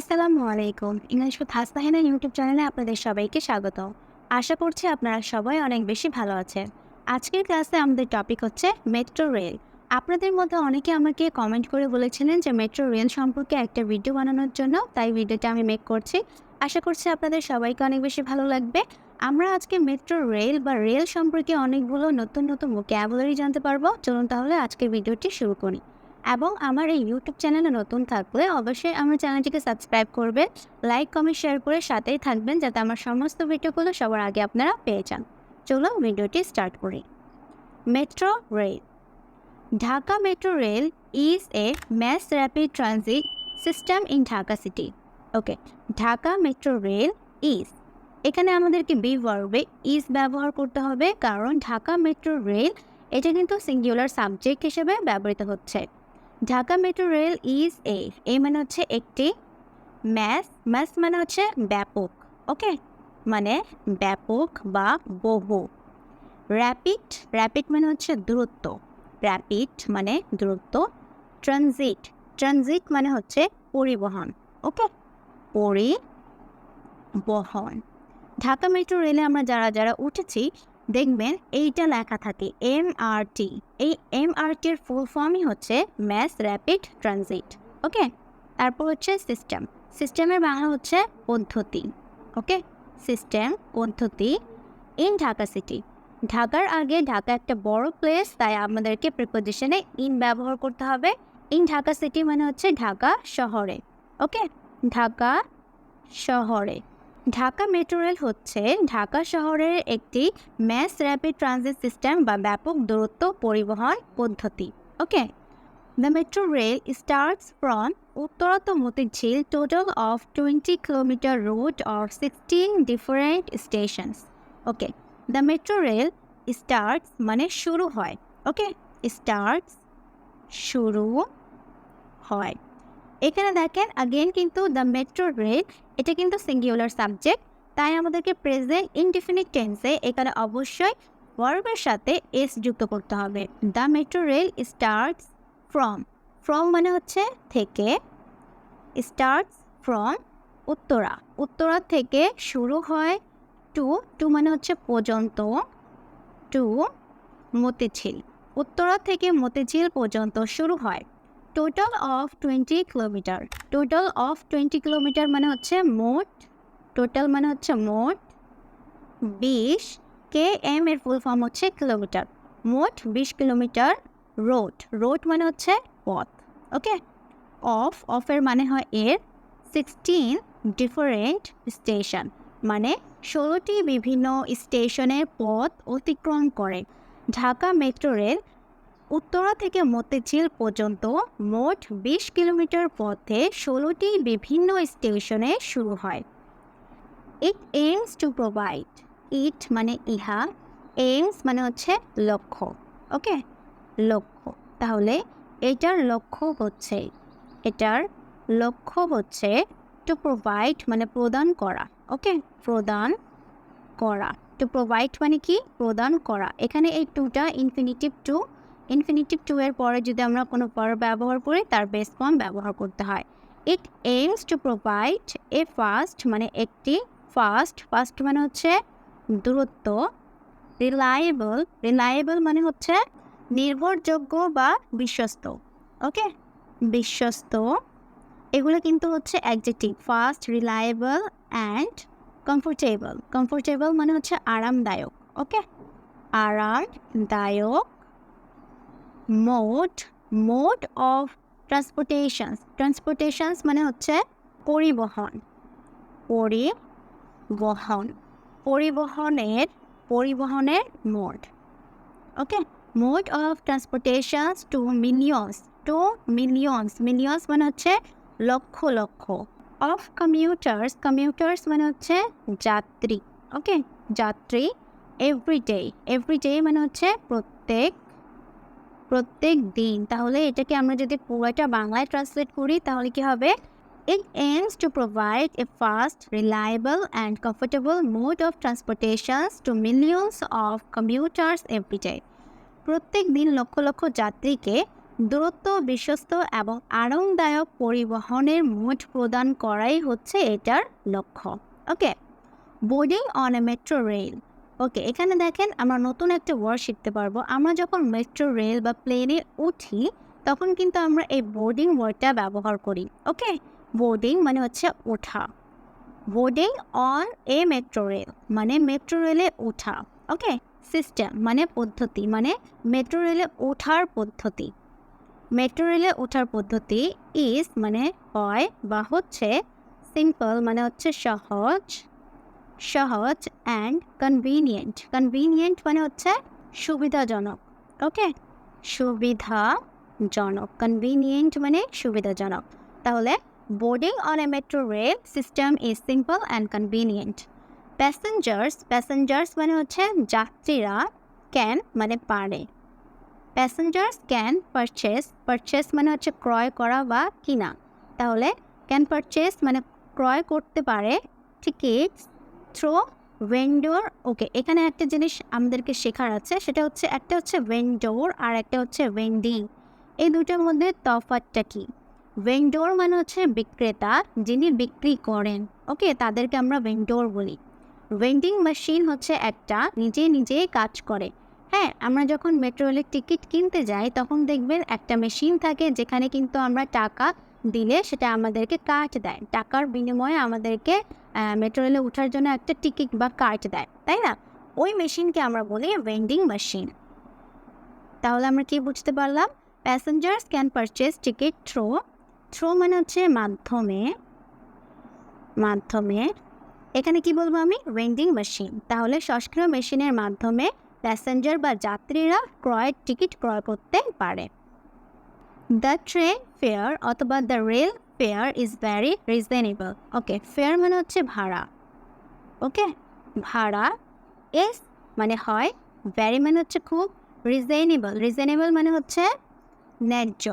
আসসালামু আলাইকুম। English with Hasnahina YouTube চ্যানেলে আপনাদের সবাইকে স্বাগত। আশা করছি আপনারা সবাই অনেক বেশি ভালো আছে আজকের ক্লাসে আমাদের টপিক হচ্ছে মেট্রো রেল। আপনাদের মধ্যে অনেকে আমাকে কমেন্ট করে বলেছিলেন যে মেট্রো রেল সম্পর্কে একটা ভিডিও বানানোর জন্য, তাই ভিডিওটা আমি মেক করছি। আশা করছি আপনাদের সবাইকে অনেক বেশি ভালো লাগবে। আমরা আজকে মেট্রো রেল বা রেল সম্পর্কে অনেকগুলো নতুন নতুন ক্যাবলারি জানতে পারব। চলুন তাহলে আজকে ভিডিওটি শুরু করি। এবং আমার এই ইউটিউব চ্যানেলে নতুন থাকলে অবশ্যই আমার চ্যানেলটিকে সাবস্ক্রাইব করবে লাইক কমেন্ট শেয়ার করে সাথেই থাকবেন যাতে আমার সমস্ত ভিডিওগুলো সবার আগে আপনারা পেয়ে যান। চলো ভিডিওটি স্টার্ট করি। Metro rail Dhaka metro rail is a mass rapid transit system in Dhaka city okay Dhaka metro rail is এখানে আমাদেরকে বি ভার্বে ইজ ব্যবহার করতে হবে, কারণ ঢাকা মেট্রো রেল এটা কিন্তু সিঙ্গুলার সাবজেক্ট হিসেবে ব্যবহৃত হচ্ছে। Dhaka metro rail is a এই মানে হচ্ছে একটি ম্যাস ম্যাস মানে হচ্ছে ব্যাপক ওকে মানে ব্যাপক বা বহু। র্যাপিড র্যাপিড মানে হচ্ছে দূরত্ব। র্যাপিড মানে দূরত্ব। ট্রানজিট ট্রানজিট মানে হচ্ছে পরিবহন ওকে পরিবহন। ঢাকা মেট্রো রেলে আমরা যারা যারা উঠেছি দেখবেন এইটা লেখা থাকে এম আর টি এই এম আর ফুল ফর্মই হচ্ছে ম্যাস র্যাপিড ট্রানজিট ওকে তারপর হচ্ছে সিস্টেম সিস্টেমের বাংলা হচ্ছে পদ্ধতি ওকে সিস্টেম পদ্ধতি ইন ঢাকা সিটি ঢাকার আগে ঢাকা একটা বড় প্লেস তাই আমাদেরকে প্রিপোজিশনে ইন ব্যবহার করতে হবে। ইন ঢাকা সিটি মানে হচ্ছে ঢাকা শহরে ওকে ঢাকা শহরে। ঢাকা মেট্রো রেল হচ্ছে ঢাকা শহরের একটি ম্যাস র্যাপিড ট্রানজিট সিস্টেম বা ব্যাপক দূরত্ব পরিবহন পদ্ধতি। Okay the metro rail starts from Uttara to Motijheel total of twenty kilometre route or sixteen different stations okay the metro rail starts মানে শুরু হয়। ওকে স্টার্টস শুরু হয়। এখানে দেখেন আগেন কিন্তু দ্য মেট্রো রেল এটা কিন্তু সিঙ্গুলার সাবজেক্ট তাই আমাদেরকে প্রেজেন্ট ইনডিফিনিট টেন্সে এখানে অবশ্যই ভার্বের সাথে এস যুক্ত করতে হবে। The metro rail starts from from মানে হচ্ছে থেকে স্টার্টস ফ্রম উত্তরা। উত্তরা থেকে শুরু হয় টু টু মানে হচ্ছে পর্যন্ত টু মতিঝিল। উত্তরা থেকে মতিঝিল পর্যন্ত শুরু হয়। Total of twenty kilometre total of twenty kilometre মানে হচ্ছে মোট টোটাল মানে হচ্ছে মোট বিশ কে এম এর ফুল ফর্ম হচ্ছে কিলোমিটার মোট বিশ কিলোমিটার রোড রোড মানে হচ্ছে পথ ওকে অফ অফের মানে হয় এর সিক্সটিন ডিফারেন্ট স্টেশন মানে ষোলোটি বিভিন্ন স্টেশনের পথ অতিক্রম করে। ঢাকা মেট্রো রেল উত্তরা থেকে মতিঝিল পর্যন্ত মোট বিশ কিলোমিটার পথে ষোলোটি বিভিন্ন স্টেশনে শুরু হয়। It aims to provide it মানে ইহা এইমস মানে হচ্ছে লক্ষ্য ওকে লক্ষ্য, তাহলে এটার লক্ষ্য হচ্ছে, এটার লক্ষ্য হচ্ছে টু প্রোভাইড মানে প্রদান করা ওকে প্রদান করা টু প্রোভাইড মানে কি? প্রদান করা। এখানে এই টুটা ইনফিনিটিভ টু ইনফিনিটিভ টু এর পরে যদি আমরা কোনো পর ব্যবহার করি, তার বেস ফর্ম ব্যবহার করতে হয়। It aims to provide a fast মানে একটি ফাস্ট ফাস্ট মানে হচ্ছে দূরত্ব রিলায়েবল রিলায়েবল মানে হচ্ছে নির্ভরযোগ্য বা বিশ্বস্ত ওকে বিশ্বস্ত, এগুলো কিন্তু হচ্ছে adjective fast reliable and comfortable comfortable মানে হচ্ছে আরামদায়ক ওকে আরামদায়ক mode mode of transportations transportations মানে হচ্ছে পরিবহন। পরিবহন। পরিবহনের পরিবহনের mode okay mode of transportations to millions to millions millions মানে হচ্ছে lakh lakh. Of commuters commuters মানে হচ্ছে যাত্রী। ওকে যাত্রী এভরিডে এভরিডে মানে হচ্ছে প্রত্যেক প্রত্যেক দিন। তাহলে এটাকে আমরা যদি পুরোটা বাংলায় ট্রান্সলেট করি তাহলে কি হবে? It aims to provide a fast, reliable and comfortable mode of transportations to millions commuters every day. প্রত্যেক দিন লক্ষ লক্ষ যাত্রীকে দূরত্ব বিশ্বস্ত এবং আরামদায়ক পরিবহনের মোট প্রদান করাই হচ্ছে এটার লক্ষ্য। Okay boarding on a metro rail okay, এখানে দেখেন আমরা নতুন একটা ওয়ার্ড শিখতে পারব। আমরা যখন মেট্রো রেল বা প্লেনে উঠি, তখন কিন্তু আমরা এই বোর্ডিং ওয়ার্ডটা ব্যবহার করি, ওকে? বোর্ডিং মানে হচ্ছে ওঠা। Boarding on a metro rail মানে মেট্রো রেলে ওঠা, ওকে? সিস্টেম মানে পদ্ধতি মানে মেট্রো রেলে ওঠার পদ্ধতি। মেট্রো রেলে ওঠার পদ্ধতি ইজ মানে হয় বা হচ্ছে সিম্পল মানে হচ্ছে সহজ। সহজ অ্যান্ড কনভিনিয়েন্ট কনভিনিয়েন্ট মানে হচ্ছে সুবিধাজনক ওকে সুবিধাজনক। কনভিনিয়েন্ট মানে সুবিধাজনক। তাহলে boarding on a metro rail system is simple and convenient passengers passengers মানে হচ্ছে যাত্রীরা ক্যান মানে পারে। প্যাসেঞ্জার্স ক্যান পারচেস পারচেস মানে হচ্ছে ক্রয় করা বা কিনা। তাহলে ক্যান পারচেস মানে ক্রয় করতে পারে টিকিটস থ্রো ভেন্ডোর ওকে এখানে একটা জিনিস আমাদেরকে শেখার আছে, সেটা হচ্ছে একটা হচ্ছে ভেন্ডোর আর একটা হচ্ছে ভেন্ডিং এই দুটোর মধ্যে তফাৎটা কী? ভেন্ডোর মানে হচ্ছে বিক্রেতা যিনি বিক্রি করেন ওকে তাদেরকে আমরা ভেন্ডোর বলি। ভেন্ডিং মেশিন হচ্ছে একটা, নিজে নিজে কাজ করে। হ্যাঁ আমরা যখন মেট্রো রেলের টিকিট কিনতে যাই, তখন দেখবেন একটা মেশিন থাকে যেখানে কিন্তু আমরা টাকা দিলে সেটা আমাদেরকে কাট দেয়। টাকার বিনিময়ে আমাদেরকে মেট্রো রেলে ওঠার জন্য একটা টিকিট বা কার্ড দেয়, তাই না? ওই মেশিনকে আমরা বলি ভেন্ডিং মেশিন তাহলে আমরা কি বুঝতে পারলাম? Passengers can purchase ticket through through মানে হচ্ছে মাধ্যমে মাধ্যমে। এখানে কি বলব আমি? ভেন্ডিং মেশিন তাহলে সক্রিয় মেশিনের মাধ্যমে প্যাসেঞ্জার বা যাত্রীরা ক্রয়ের টিকিট ক্রয় করতে পারে। দ্য ট্রেন ফেয়ার অথবা the rail fare is very reasonable okay fare মানে হচ্ছে ভাড়া। ওকে ভাড়া এস মানে হয় ভ্যারি মানে হচ্ছে খুব রিজনেবল রিজনেবল মানে হচ্ছে ন্যায্য।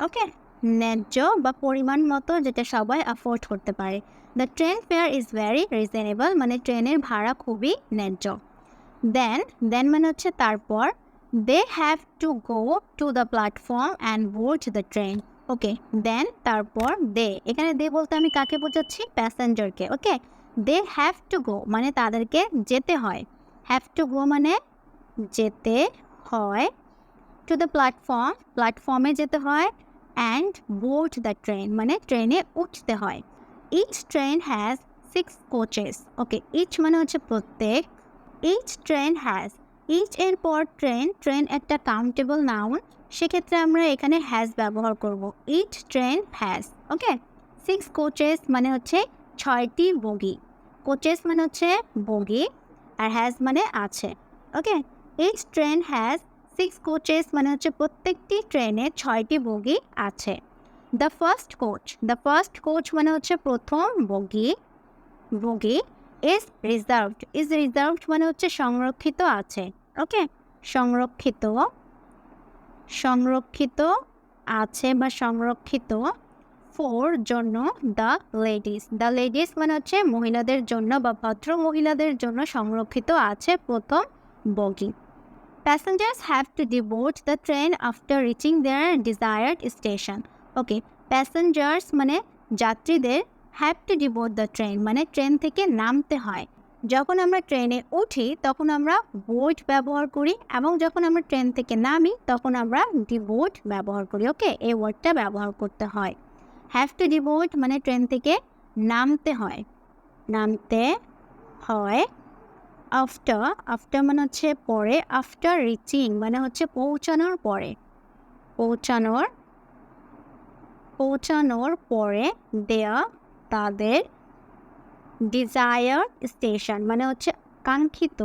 ওকে ন্যায্য বা পরিমাণ মতো যেটা সবাই অ্যাফোর্ড করতে পারে। The train fare is very reasonable মানে ট্রেনের ভাড়া খুবই ন্যায্য। দেন দেন মানে হচ্ছে তারপর they have to go to the platform and board the train okay, then তারপর দে। এখানে দে বলতে আমি কাকে বোঝাচ্ছি? প্যাসেঞ্জারকে, ওকে? দে হ্যাভ টু গো মানে তাদেরকে যেতে হয়। হ্যাভ টু গো মানে যেতে হয়। টু দ্য প্ল্যাটফর্ম, প্ল্যাটফর্মে যেতে হয়। অ্যান্ড বোর্ড দ্য ট্রেন মানে ট্রেনে উঠতে হয়। Each train has six coaches, okay? Each মানে হচ্ছে প্রত্যেক। ইচ ট্রেন হ্যাজ, ইচ এর পর ট্রেন ট্রেন একটা কাউন্টেবল নাউন। সেক্ষেত্রে আমরা এখানে হ্যাজ ব্যবহার করব। Each train has okay six coaches মানে হচ্ছে ছয়টি বগি। কোচেস মানে হচ্ছে বগি আর হ্যাজ মানে আছে okay each train has six coaches মানে হচ্ছে প্রত্যেকটি ট্রেনে ছয়টি বগি আছে। The first coach the first coach মানে হচ্ছে প্রথম বগি বগি ইজ রিজার্ভড ইজ রিজার্ভড মানে হচ্ছে সংরক্ষিত আছে ওকে সংরক্ষিত সংরক্ষিত আছে বা সংরক্ষিত ফোর জন্য দ্য লেডিস দ্য লেডিস মানে হচ্ছে মহিলাদের জন্য বা ভদ্র মহিলাদের জন্য সংরক্ষিত আছে প্রথম বগি। Passengers have to deboard the train after reaching their desired station okay passengers মানে যাত্রীদের have to deboard the train মানে ট্রেন থেকে নামতে হয়। যখন আমরা ট্রেনে উঠি, তখন আমরা বোট ব্যবহার করি এবং যখন আমরা ট্রেন থেকে নামি, তখন আমরা ডিবোট ব্যবহার করি, ওকে? এই ওয়ার্ডটা ব্যবহার করতে হয়। হ্যাভ টু ডিবোট মানে ট্রেন থেকে নামতে হয়। নামতে হয় আফটার আফটার মানে হচ্ছে পরে আফটার রিচিং মানে হচ্ছে পৌঁছানোর পরে। পৌঁছানোর পৌঁছানোর পরে, দেয়া তাদের ডিজায়ার স্টেশন মানে হচ্ছে কাঙ্ক্ষিত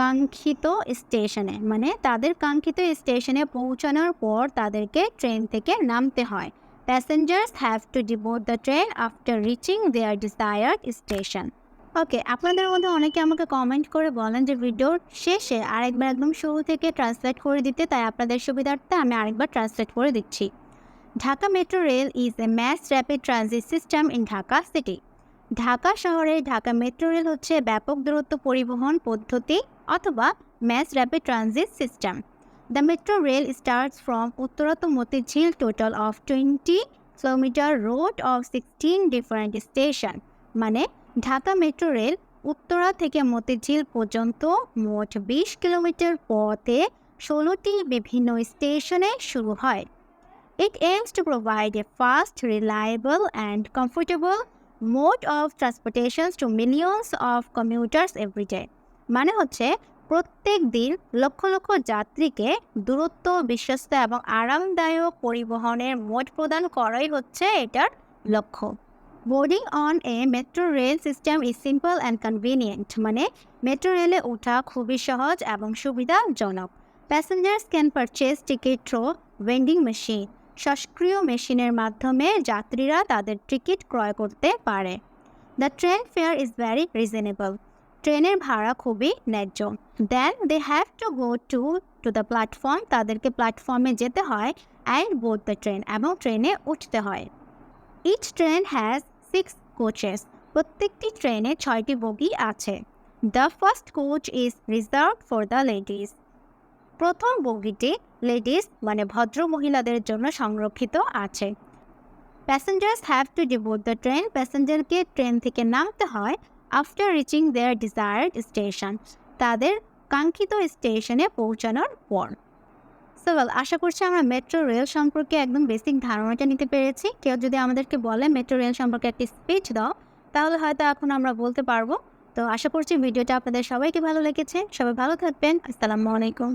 কাঙ্ক্ষিত স্টেশনে মানে তাদের কাঙ্ক্ষিত স্টেশনে পৌঁছানোর পর তাদেরকে ট্রেন থেকে নামতে হয়। Passengers have to deboard the train after reaching their desired station okay আপনাদের মধ্যে অনেকে আমাকে কমেন্ট করে বলেন যে ভিডিওর শেষে আরেকবার একদম শুরু থেকে ট্রান্সলেট করে দিতে, তাই আপনাদের সুবিধার্থে আমি আরেকবার ট্রান্সলেট করে দিচ্ছি। Dhaka metro rail is a mass rapid transit system in Dhaka city Dhaka শহরে ঢাকা মেট্রো রেল হচ্ছে ব্যাপক দূরত্ব পরিবহন পদ্ধতি অথবা mass rapid transit system metro rail starts from Uttara to Motijhil, total of 20 kilometer road of 16 different station. মানে Dhaka metro rail Uttara থেকে মতিঝিল পর্যন্ত মোট বিশ কিলোমিটার পথে ষোলোটি বিভিন্ন স্টেশনে শুরু হয়। It aims to provide a fast, reliable, and comfortable mode of transportation to millions of commuters every day. মানে হচ্ছে প্রত্যেক দিন লক্ষ লক্ষ যাত্রীকে দূরত্ব বিশ্বস্ত এবং আরামদায়ক পরিবহনের মোট প্রদান করাই হচ্ছে এটার লক্ষ্য। Boarding on a metro rail system is simple and convenient মানে মেট্রো রেলে ওঠা খুবই সহজ এবং সুবিধাজনক। Passengers can purchase ticket through vending machine সক্রিয় মেশিনের মাধ্যমে যাত্রীরা তাদের টিকিট ক্রয় করতে পারে। The train fare is very reasonable ট্রেনের ভাড়া খুবই ন্যায্য। Then they have to go to to the platform তাদেরকে প্ল্যাটফর্মে যেতে হয় অ্যান্ড বোর্ড দ্য ট্রেন এবং ট্রেনে উঠতে হয়। Each train has six coaches প্রত্যেকটি ট্রেনে ছয়টি বগি আছে। The first coach is reserve for the ladies প্রথম বগিটি লেডিস মানে ভদ্র মহিলাদের জন্য সংরক্ষিত আছে। Passengers have to deboard the train প্যাসেঞ্জারকে train থেকে নামতে হয় after reaching their desired station তাদের কাঙ্ক্ষিত স্টেশনে পৌঁছানোর পর। সো ওয়েল আশা করছি আমরা মেট্রো রেল সম্পর্কে একদম বেসিক ধারণাটা নিতে পেরেছি। কেউ যদি আমাদেরকে বলে মেট্রো রেল সম্পর্কে একটি স্পিচ দাও, তাহলে হয়তো এখন আমরা বলতে পারব। তো আশা করছি ভিডিওটা আপনাদের সবাইকে ভালো লেগেছে। সবাই ভালো থাকবেন। আসসালামু আলাইকুম।